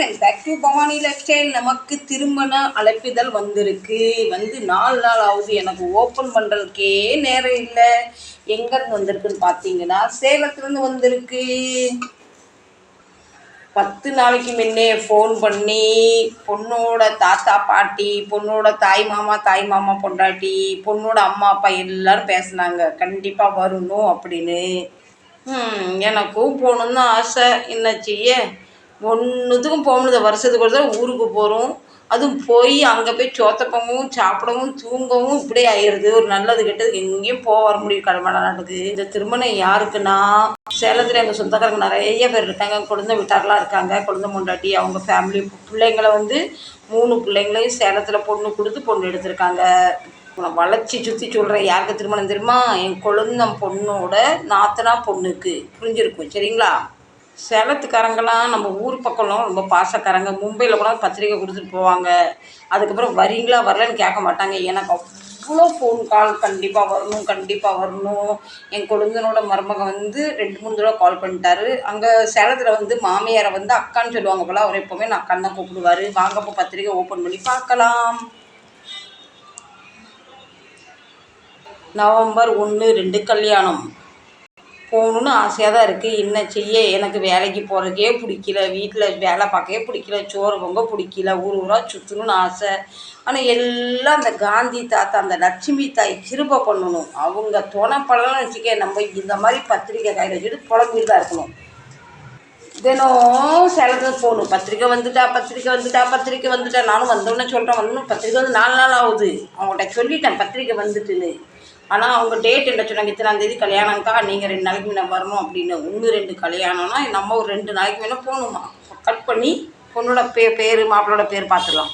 Friends back to Bhavani lifestyle நமக்கு திருமண அழைப்பிதழ் வந்திருக்கு. வந்து நாலு நாள் ஆகுது எனக்கு ஓப்பன் பண்ணுறதுக்கே நேரம் இல்லை. எங்கேருந்து வந்திருக்குன்னு பார்த்தீங்கன்னா சேலத்துலேருந்து வந்திருக்கு. பத்து நாளைக்கு முன்னே ஃபோன் பண்ணி பொண்ணோட தாத்தா பாட்டி பொண்ணோட தாய் மாமா தாய் மாமா பொண்டாட்டி பொண்ணோட அம்மா அப்பா எல்லாரும் பேசுனாங்க. கண்டிப்பாக வரணும் அப்படின்னு. எனக்கும் போகணுன்னு தான் ஆசை. என்ன செய்ய? ஒன்றுத்துக்கும் போக முடியாது வருஷத்துக்கு ஒரு தடவை ஊருக்கு போகிறோம் அதுவும் போய் அங்கே போய் சோத்தப்பமும் சாப்பிடவும் தூங்கவும் இப்படியே ஆயிடுது. ஒரு நல்லது கெட்டது எங்கேயும் போக வர முடியும் கடமை நாட்டுக்கு. இந்த திருமணம் யாருக்குன்னா சேலத்தில் எங்கள் சொந்தக்காரங்க நிறைய பேர் இருக்காங்க. குழந்தை வீட்டாரெலாம் இருக்காங்க. குழந்தை முண்டாட்டி அவங்க ஃபேமிலி பிள்ளைங்களை வந்து மூணு பிள்ளைங்களையும் சேலத்தில் பொண்ணு கொடுத்து பொண்ணு எடுத்திருக்காங்க. நான் வளைச்சி சுற்றி சொல்கிறேன் யாருக்கு திருமணம் தெரியுமா? என் கொழுந்தம் பொண்ணோட நாத்தனா பொண்ணுக்கு. புரிஞ்சிருக்கும். சரிங்களா? சேலத்துக்காரங்களாம் நம்ம ஊர் பக்கம்லாம் ரொம்ப பாசக்காரங்க. மும்பையில் கூட பத்திரிக்கை கொடுத்துட்டு போவாங்க. அதுக்கப்புறம் வரீங்களா? வரலன்னு கேட்க மாட்டாங்க. எனக்கு அவ்வளோ ஃபோன் கால் கண்டிப்பாக வரணும் கண்டிப்பாக வரணும். என் கொழுந்தனோட மருமகன் வந்து ரெண்டு மூணு தடவை கால் பண்ணிட்டாரு. அங்கே சேலத்தில் வந்து மாமியாரை வந்து அக்கான்னு சொல்லுவாங்க போல. அவர் எப்போவுமே நான் அக்கான் தான் கூப்பிடுவார். வாங்கப்போ பத்திரிக்கை ஓப்பன் பண்ணி பார்க்கலாம். நவம்பர் ஒன்று ரெண்டு கல்யாணம். போகணுன்னு ஆசையாக தான் இருக்குது என்ன செய்ய? எனக்கு வேலைக்கு போகிறதுக்கே பிடிக்கல. வீட்டில் வேலை பார்க்கவே பிடிக்கல. சோறு பொங்க பிடிக்கல. ஊர் ஊராக சுற்றணும்னு ஆசை. ஆனால் எல்லாம் அந்த காந்தி தாத்தா அந்த லட்சுமி தாய் கிருபை பண்ணணும். அவங்க துணைப்படலாம் வச்சுக்க நம்ம இந்த மாதிரி பத்திரிக்கை கையில் வச்சுட்டு புலம்பிட்டு தான் இருக்கணும். தினம் சேலத்துக்கு போகணும். பத்திரிக்கை வந்துட்டா பத்திரிக்கை வந்துட்டா பத்திரிக்கை வந்துட்டா. நானும் வந்தோடனே சொல்கிறேன் வந்து பத்திரிக்கை வந்து நாலு நாள் ஆகுது. அவங்கள்ட்ட சொல்லிட்டேன் பத்திரிக்கை வந்துட்டுன்னு. ஆனால் அவங்க டேட் என்ன சொன்னாங்க? இத்தனாந்தேதி கல்யாணம்க்கா நீங்கள் ரெண்டு நாளைக்கு முன்ன வரணும் அப்படின்னு. ஒன்று ரெண்டு கல்யாணம்னா நம்ம ஒரு ரெண்டு நாளைக்கு முன்ன போகணுமா? கட் பண்ணி பொண்ணோட பே பேர் மாப்பிளோட பேர் பார்த்துடலாம்.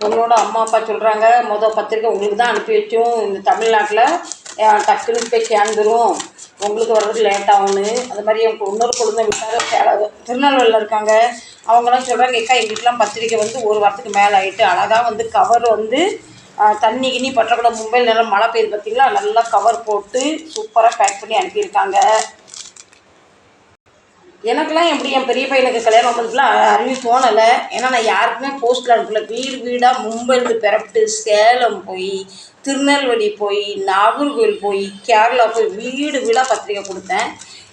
பொண்ணோட அம்மா அப்பா சொல்கிறாங்க மொதல் பத்திரிக்கை உங்களுக்கு தான் அனுப்பி வச்சோம் இந்த தமிழ்நாட்டில் டக்குன்னு போய் சேர்ந்துரும். உங்களுக்கு வர்றது லேட் ஆகும்னு. அது மாதிரி எனக்கு இன்னொரு குழந்தை விட்டார சேல திருநெல்வேலியில் இருக்காங்க. அவங்களாம் சொல்கிறாங்க ஏக்கா எங்களுக்குலாம் பத்திரிக்கை வந்து ஒரு வாரத்துக்கு மேலே ஆகிட்டு அழகாக வந்து கவர் வந்து தண்ணி கிண்ணி பற்றக்கூட மும்பையில் நல்லா மழை பெய்யுது பார்த்தீங்களா நல்லா கவர் போட்டு சூப்பராக பேக் பண்ணி அனுப்பியிருக்காங்க. எனக்கெல்லாம் எப்படி என் பெரிய பையனுக்கு கல்யாணம் வந்ததுக்குலாம் அறிவி தோணலை ஏன்னா நான் யாருக்குமே போஸ்ட்டில் அனுப்பல. வீடு வீடாக மும்பைலேருந்து பிறப்பிட்டு சேலம் போய் திருநெல்வேலி போய் நாகர்கோவில் போய் கேரளா போய் வீடு வீடாக பத்திரிக்கை கொடுத்தேன்.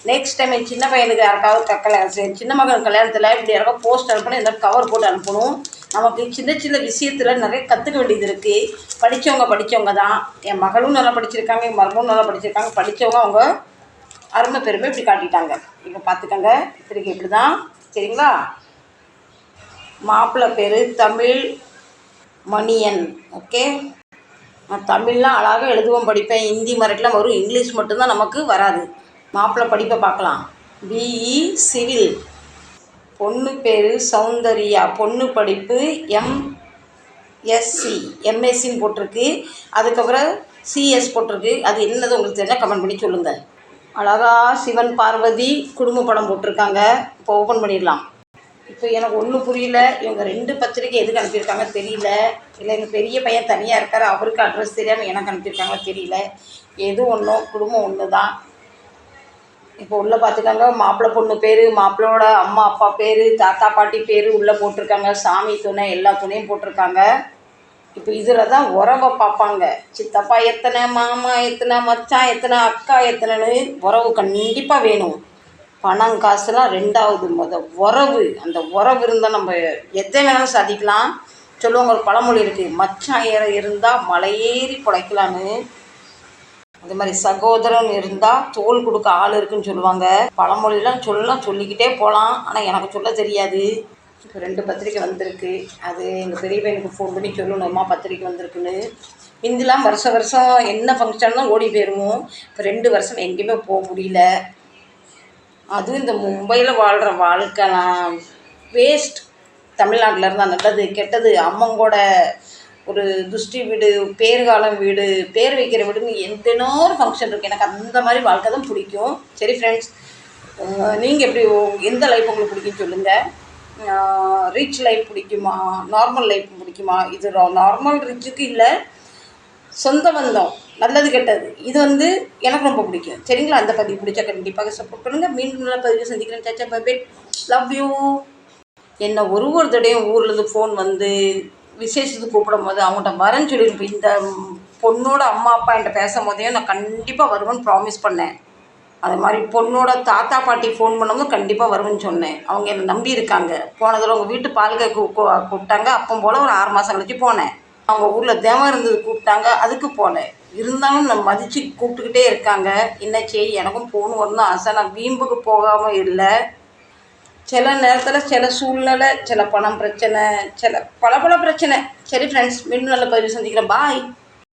நெக்ஸ்ட் டைம் என் சின்ன பையனுக்கு யாருக்காவது க- கல்யாணம் சின்ன மகன் கல்யாணத்தில் இப்படி யாராவது போஸ்ட் அனுப்பணும் இந்த கவர் போட்டு அனுப்பணும். நமக்கு சின்ன சின்ன விஷயத்தில் நிறைய கற்றுக்க வேண்டியது இருக்குது படித்தவங்க படித்தவங்க தான். என் மகளும் நல்லா படிச்சிருக்காங்க என் மருமகளும் நல்லா படிச்சிருக்காங்க. படித்தவங்க அவங்க அருமை பெருமை இப்படி காட்டிட்டாங்க. இப்போ பார்த்துக்கோங்க இப்படிக்கு இப்படி தான் சரிங்களா? மாப்பிள்ளை பேர் தமிழ் மணியன். ஓகே? நான் தமிழ்லாம் அழகாக எழுதுவோம் படிப்பேன். ஹிந்தி மராட்டிலாம் வரும். இங்கிலீஷ் மட்டும்தான் நமக்கு வராது. மாப்பிள்ளை படிப்பை பார்க்கலாம். BE civil. பொண்ணு பேர் சௌந்தர்யா. பொண்ணு படிப்பு எம். எஸ்சி எம்எஸ்சின்னு போட்டிருக்கு. அதுக்கப்புறம் சிஎஸ் போட்டிருக்கு. அது என்னது உங்களுக்கு தெரிஞ்சால் கமெண்ட் பண்ணி சொல்லுங்கள் அழகா சிவன் பார்வதி குடும்ப படம் போட்டிருக்காங்க. இப்போ ஓப்பன் பண்ணிடலாம். இப்போ எனக்கு ஒன்றும் புரியல. இவங்க ரெண்டு பத்திரிக்கை எதுக்கு அனுப்பியிருக்காங்க தெரியல. இல்லை எங்கள் பெரிய பையன் தனியாக இருக்கார். அவருக்கு அட்ரஸ் தெரியாமல் எனக்கு அனுப்பியிருக்காங்க தெரியல. எது ஒன்றும் குடும்பம் ஒன்று தான் இப்போ உள்ளே பார்த்துக்கோங்க மாப்பிள்ளை பொண்ணு பேர் மாப்பிள்ளோட அம்மா அப்பா பேர் தாத்தா பாட்டி பேர் உள்ளே போட்டிருக்காங்க சாமி துணை எல்லா துணையும் போட்டிருக்காங்க. இப்போ இதில் தான் உறவை பார்ப்பாங்க. சித்தப்பா எத்தனை மாமா எத்தனை மச்சான் எத்தனை அக்கா எத்தனைன்னு உறவு கண்டிப்பாக வேணும். பணம் காசுலாம் ரெண்டாவது முத உறவு. அந்த உறவு இருந்தால் நம்ம எதை வேணாலும் சாதிக்கலாம். சொல்லுவாங்க ஒரு பழமொழி இருக்குது மச்சான் ஏற இருந்தால் மலையேறி பிழைக்கலான்னு அது மாதிரி சகோதரன் இருந்தால் தோல் கொடுக்க ஆள் இருக்குன்னு சொல்லுவாங்க. பழமொழிலாம் சொல்லலாம் சொல்லிக்கிட்டே போகலாம் ஆனால் எனக்கு சொல்ல தெரியாது. இப்போ ரெண்டு பத்திரிக்கை வந்திருக்கு. அது எங்கள் பெரிய பையனுக்கு ஃபோன் பண்ணி சொல்லணுமா? பத்திரிக்கை வந்திருக்குன்னு. முந்திலாம் வருஷம் வருஷம் என்ன ஃபங்க்ஷன்னால் ஓடி போயிடுவோம் இப்போ ரெண்டு வருஷம் எங்கேயுமே போக முடியல. அதுவும் இந்த மும்பையில் வாழ்கிற வாழ்க்கைலாம் வேஸ்ட் தமிழ்நாட்டில் இருந்தால் நல்லது கெட்டது அம்மங்கூட ஒரு துஷ்டி வீடு பேர்காலம் வீடு பேர் வைக்கிற வீடுன்னு எந்தனோ ஒரு ஃபங்க்ஷன் இருக்குது எனக்கு அந்த மாதிரி வாழ்க்கை தான் பிடிக்கும். சரி ஃப்ரெண்ட்ஸ் நீங்கள் எப்படி எந்த லைஃப் உங்களுக்கு பிடிக்கும்னு சொல்லுங்கள் ரிச் லைஃப் பிடிக்குமா? நார்மல் லைஃப் பிடிக்குமா? இது நார்மல் ரிச்சுக்கு இல்லை சொந்த பந்தம் நல்லது கெட்டது. இது வந்து எனக்கு ரொம்ப பிடிக்கும். சரிங்களா? அந்த பதிவு பிடிச்சா கண்டிப்பாக சப்போர்ட் பண்ணுங்கள் மீண்டும் நல்ல பதிவு சந்திக்கிறேன். சச்சா பை லவ் யூ என்னை ஒரு ஒரு ஊரில் ஊர்லேருந்து ஃபோன் வந்து விசேஷத்துக்கு கூப்பிடும் போது அவங்கள்ட்ட வரேன்னு சொல்லியிருப்பேன் இந்த பொண்ணோட அம்மா அப்பா என்கிட்ட பேசும் போதே நான் கண்டிப்பாக வருவேன்னு ப்ராமிஸ் பண்ணேன். அது மாதிரி பொண்ணோட தாத்தா பாட்டி ஃபோன் பண்ணும்போது கண்டிப்பாக வருவேன்னு சொன்னேன். அவங்க என்னை நம்பி இருக்காங்க. போன தடவை உங்கள் வீட்டு பால் கூப்பிட்டாங்க. அப்போ போல் ஒரு ஆறு மாதம் கழிச்சு போனேன். அவங்க ஊரில் தேவம் இருந்தது கூப்பிட்டாங்க. அதுக்கு போனேன். இருந்தாலும் நான் மதித்து கூப்பிட்டுக்கிட்டே இருக்காங்க. என்ன செய் எனக்கும் போகணும் வரணும் ஆசை. நான் வீம்புக்கு போகாமல் இல்லை. சில நேரத்தில் சில சூழ்நிலை சில பணம் பிரச்சனை சில பல பல பிரச்சனை. சரி ஃப்ரெண்ட்ஸ் மீண்டும் நல்ல பதிவு சந்திக்கிறேன். பாய்